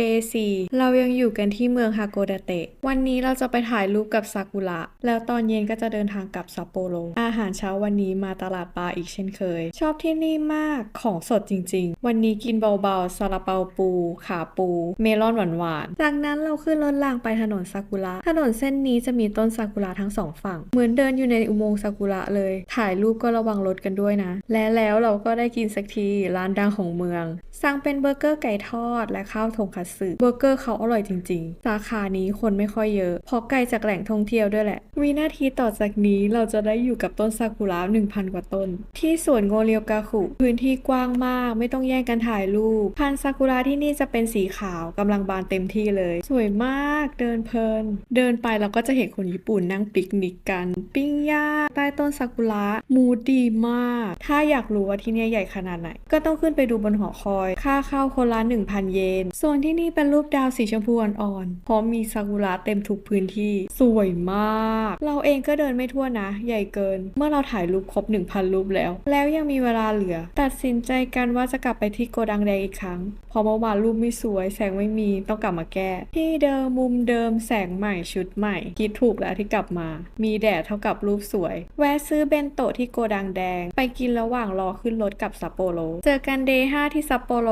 Day 4 เรายังอยู่กันที่เมืองฮาโกดาเตะ วันนี้เราจะไปถ่ายรูปกับซากุระ แล้วตอนเย็นก็จะเดินทางกลับซัปโปโร อาหารเช้าวันนี้มาตลาดปลาอีกเช่นเคย ชอบที่นี่มาก ของสดจริง ๆ วันนี้กินเบาๆซาลาเปาปู ขาปู เมลอนหวานๆ จากนั้นเราขึ้นรถรางไปถนนซากุระ ถนนเส้นนี้จะมีต้นซากุระทั้งสองฝั่ง เหมือนเดินอยู่ในอุโมงค์ซากุระเลย ถ่ายรูปก็ระวังรถกันด้วยนะ และแล้วเราก็ได้กินสักทีร้านดังของเมือง สั่งเป็นเบอร์เกอร์ไก่ทอดและข้าวทงคัตสึเบอร์เกอร์เขาอร่อยจริง ๆ สาขานี้คนไม่ค่อยเยอะเพราะไกลจากแหล่งท่องเที่ยวด้วยแหละ วินาทีต่อจากนี้เราจะได้อยู่กับต้นซากุระ1,000 กว่าต้น ที่สวนโงเรียวกาคุพื้นที่กว้างมาก ไม่ต้องแย่งกันถ่ายรูปพันซากุระที่นี่จะเป็นสีขาวกำลังบานเต็มที่เลย สวยมากเดินเพลิน เดินไปเราก็จะเห็นคนญี่ปุ่นนั่งปิกนิกกัน ปิ้งย่างใต้ต้นซากุระมูดีมาก ถ้าอยากรู้ว่าที่นี่ใหญ่ขนาดไหน ก็ต้องขึ้นไปดูบนหอคอย ค่าเข้าคนละ1,000 เยนส่วนที่นี่เป็นรูปดาวสีชมพูอ่อนๆพราะมีซากุระเต็มทุกพื้นที่ สวยมาก เราเองก็เดินไม่ทั่วนะ ใหญ่เกิน เมื่อเราถ่ายรูปครบ 1,000 รูปแล้ว แล้วยังมีเวลาเหลือ ตัดสินใจกันว่าจะกลับไปที่โกดังแดงอีกครั้งพราะเมื่อวานรูปไม่สวย แสงไม่มี ต้องกลับมาแก้ ที่เดิมมุมเดิมแสงใหม่ชุดใหม่คิดถูกแล้วที่กลับมา มีแดดเท่ากับรูปสวย แวะซื้อเบนโตะที่โกดังแดง ไปกินระหว่างรอขึ้นรถกลับซัปโปโร เจอกันเดย์5ที่ซัปโปโร